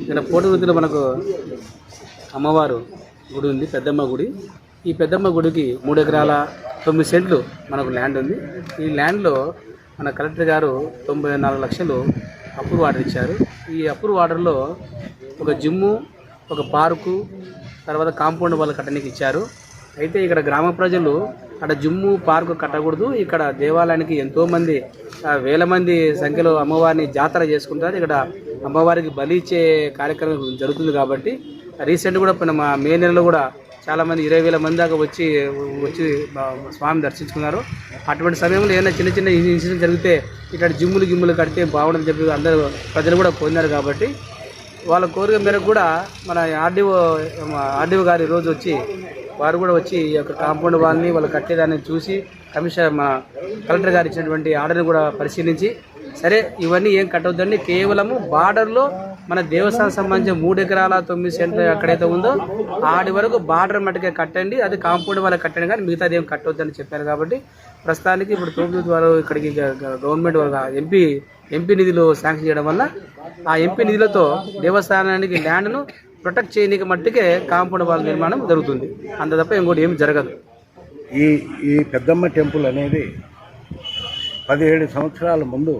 ఇక్కడ పోటువృత్తిలో మనకు అమ్మవారు గుడి ఉంది పెద్దమ్మ గుడి. ఈ పెద్దమ్మ గుడికి మూడు ఎకరాల తొమ్మిది సెంట్లు మనకు ల్యాండ్ ఉంది. ఈ ల్యాండ్లో మన కలెక్టర్ గారు తొంభై నాలుగు లక్షలు అప్రూవ్ ఆర్డర్ ఇచ్చారు. ఈ అప్రూవ్ ఆర్డర్లో ఒక జిమ్ము ఒక పార్కు తర్వాత కాంపౌండ్ వాళ్ళు కట్టడానికి ఇచ్చారు. అయితే ఇక్కడ గ్రామ ప్రజలు అక్కడ జిమ్ము పార్కు కట్టకూడదు. ఇక్కడ దేవాలయానికి ఎంతోమంది వేల మంది సంఖ్యలో అమ్మవారిని జాతర చేసుకుంటారు. ఇక్కడ అమ్మవారికి బలి ఇచ్చే కార్యక్రమం జరుగుతుంది కాబట్టి రీసెంట్ కూడా మా మే నెలలో కూడా చాలామంది ఇరవై వేల మంది దాకా వచ్చి వచ్చి స్వామి దర్శించుకున్నారు. అటువంటి సమయంలో ఏదైనా చిన్న చిన్న ఇన్సిడెంట్ జరిగితే ఇక్కడ జిమ్ములు గిమ్ములు కడితే బాగుండని చెప్పి అందరూ ప్రజలు కూడా పొందారు కాబట్టి వాళ్ళ కోరిక మేరకు కూడా మన ఆర్డీఓ ఆర్డీఓ గారు రోజు వచ్చి వారు కూడా వచ్చి ఈ యొక్క కాంపౌండ్ వాళ్ళని వాళ్ళు కట్టేదాన్ని చూసి కమిషనర్ మన కలెక్టర్ గారు ఇచ్చినటువంటి ఆర్డర్ని కూడా పరిశీలించి సరే ఇవన్నీ ఏం కట్టవద్దండి కేవలము బార్డర్లో మన దేవస్థానం సంబంధించిన మూడు ఎకరాల తొమ్మిది సెంట్లు ఎక్కడైతే ఉందో ఆడి వరకు బార్డర్ మటుకే కట్టండి అది కాంపౌండ్ వాళ్ళకి కట్టండి కానీ మిగతాది ఏం కట్టవద్దని చెప్పారు కాబట్టి ప్రస్తుతానికి ఇప్పుడు తోపుదూత్ వారు ఇక్కడికి గవర్నమెంట్ వాళ్ళ ఎంపీ ఎంపీ నిధులు శాంక్షన్ చేయడం వల్ల ఆ ఎంపీ నిధులతో దేవస్థానానికి ల్యాండ్ను ప్రొటెక్ట్ చేయడానికి మట్టుకే కాంపౌండ్ వాళ్ళ నిర్మాణం జరుగుతుంది. అంత తప్ప ఇంకోటి ఏమి జరగదు. ఈ ఈ పెద్దమ్మ టెంపుల్ అనేది పదిహేడు సంవత్సరాల ముందు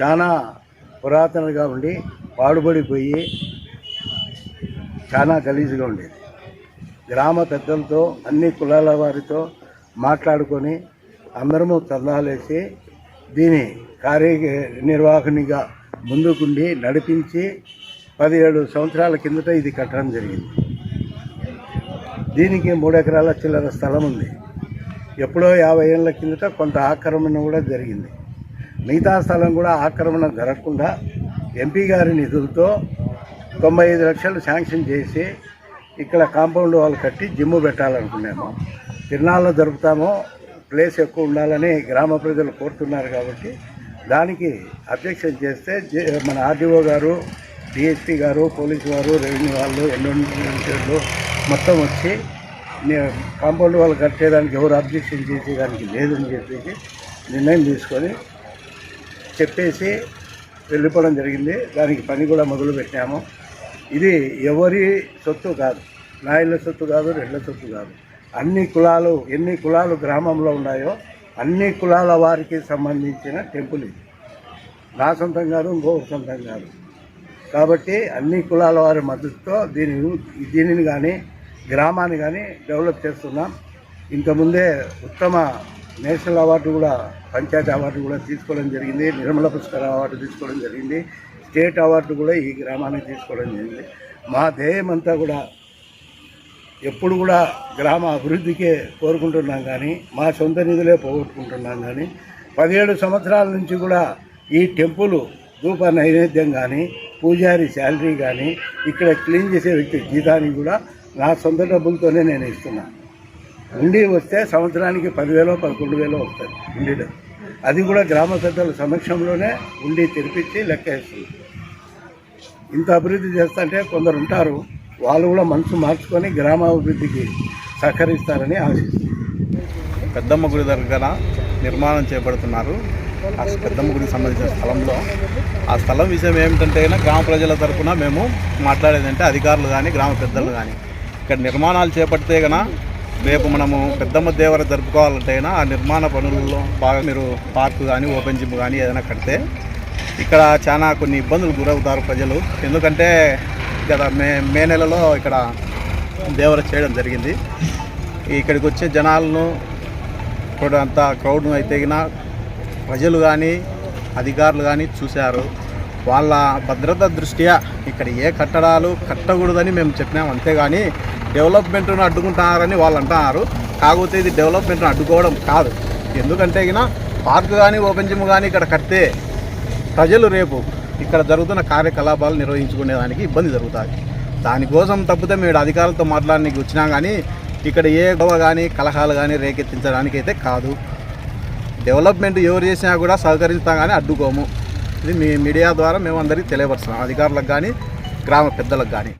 చాలా పురాతనగా ఉండి పాడుబడిపోయి చాలా గలీజుగా ఉండేది. గ్రామ పెద్దలతో అన్ని కులాల వారితో మాట్లాడుకొని అందరము చందాలేసి దీని కార్య నిర్వాహకునిగా ముందుకుండి నడిపించి పదిహేడు సంవత్సరాల కిందట ఇది కట్టడం జరిగింది. దీనికి మూడు ఎకరాల చిల్లర స్థలం ఉంది. ఎప్పుడో యాభై ఏళ్ళ కిందట కొంత ఆక్రమణ కూడా జరిగింది. మిగతా స్థలం కూడా ఆక్రమణ జరగకుండా ఎంపీ గారి నిధులతో తొంభై ఐదు లక్షలు శాంక్షన్ చేసి ఇక్కడ కాంపౌండ్ వాళ్ళు కట్టి జిమ్ము పెట్టాలనుకున్నాము. తిరునాళ్ళు జరుపుతాము. ప్లేస్ ఎక్కువ ఉండాలని గ్రామ ప్రజలు కోరుతున్నారు కాబట్టి దానికి అబ్జెక్షన్ చేస్తే జే- మన ఆర్డీఓ గారు డిఎస్పీ గారు పోలీసు వారు రెవెన్యూ వాళ్ళు ఎన్విరాన్మెంటల్ మొత్తం వచ్చి నే- కాంపౌండ్ వాళ్ళు కట్టేదానికి ఎవరు అబ్జెక్షన్ చేసేదానికి లేదని చెప్పేసి నిర్ణయం తీసుకొని చెప్పేసి వెళ్ళిపోవడం జరిగింది. దానికి పని కూడా మొదలు పెట్టాము. ఇది ఎవరి సొత్తు కాదు. నాయుల సొత్తు కాదు రెడ్ల సొత్తు కాదు. అన్ని కులాలు ఎన్ని కులాలు గ్రామంలో ఉన్నాయో అన్ని కులాల వారికి సంబంధించిన టెంపుల్ ఇది. నా సొంతం కాదు ఇంకో సొంతం కాదు. కాబట్టి అన్ని కులాల వారి మద్దతుతో దీనిని దీనిని కానీ గ్రామాన్ని కానీ డెవలప్ చేస్తున్నాం. ఇంతకుముందే ఉత్తమ నేషనల్ అవార్డు కూడా పంచాయతీ అవార్డు కూడా తీసుకోవడం జరిగింది. నిర్మల పుష్కర అవార్డు తీసుకోవడం జరిగింది. స్టేట్ అవార్డు కూడా ఈ గ్రామానికి తీసుకోవడం జరిగింది. మా ధ్యేయం అంతా కూడా ఎప్పుడు కూడా గ్రామ అభివృద్ధికే కోరుకుంటున్నాం కానీ మా సొంత నిధులే పోగొట్టుకుంటున్నాం కానీ పదిహేడు సంవత్సరాల నుంచి కూడా ఈ టెంపుల్ ధూప నైవేద్యం కానీ పూజారి శాలరీ కానీ ఇక్కడ క్లీన్ చేసే వ్యక్తి జీతానికి కూడా నా సొంత డబ్బులతోనే నేను ఇస్తున్నాను ఉండి వస్తే సంవత్సరానికి పదివేలో పదకొండు వేలో వస్తుంది ఉండి అది కూడా గ్రామ పెద్దల సమక్షంలోనే ఉండి తెరిపించి లెక్క వేస్తుంది. ఇంత అభివృద్ధి చేస్తుంటే కొందరు ఉంటారు వాళ్ళు కూడా మనసు మార్చుకొని గ్రామాభివృద్ధికి సహకరిస్తారని ఆశిస్తుంది. పెద్దమ్మ గుడి దగ్గర నిర్మాణం చేపడుతున్నారు. ఆ పెద్దమ్మ గుడికి సంబంధించిన స్థలంలో. ఆ స్థలం విషయం ఏమిటంటే గ్రామ ప్రజల తరఫున మేము మాట్లాడేదంటే అధికారులు కానీ గ్రామ పెద్దలు కానీ ఇక్కడ నిర్మాణాలు చేపడితే కనుక రేపు మనము పెద్దమ్మ దేవర జరుపుకోవాలంటే ఆ నిర్మాణ పనులలో బాగా మీరు పార్కు కానీ ఓపెన్ జిమ్ కానీ ఏదైనా కడితే ఇక్కడ చాలా కొన్ని ఇబ్బందులు గురవుతారు ప్రజలు. ఎందుకంటే గత మే మే నెలలో ఇక్కడ దేవర చేయడం జరిగింది. ఇక్కడికి వచ్చే జనాలను ఇప్పుడు అంత క్రౌడ్ అయితే ప్రజలు కానీ అధికారులు కానీ చూశారు. వాళ్ళ భద్రత దృష్ట్యా ఇక్కడ ఏ కట్టడాలు కట్టకూడదని మేము చెప్పినాం. అంతేగాని డెవలప్మెంట్ను అడ్డుకుంటున్నారని వాళ్ళు అంటున్నారు. కాకపోతే ఇది డెవలప్మెంట్ను అడ్డుకోవడం కాదు. ఎందుకంటే ఇక పార్క్ కానీ ఓపెన్ జిమ్ కానీ ఇక్కడ కడితే ప్రజలు రేపు ఇక్కడ జరుగుతున్న కార్యకలాపాలు నిర్వహించుకునేదానికి ఇబ్బంది జరుగుతుంది. దానికోసం తప్పితే మీరు అధికారులతో మాట్లాడడానికి వచ్చినా కానీ ఇక్కడ ఏ గొడవ కానీ కలహాలు కానీ రేకెత్తించడానికి అయితే కాదు. డెవలప్మెంట్ ఎవరు చేసినా కూడా సహకరిస్తాం కానీ అడ్డుకోము. ఇది మీ మీడియా ద్వారా మేము అందరికీ తెలియపరుస్తున్నాం. అధికారులకు కానీ గ్రామ పెద్దలకు కానీ.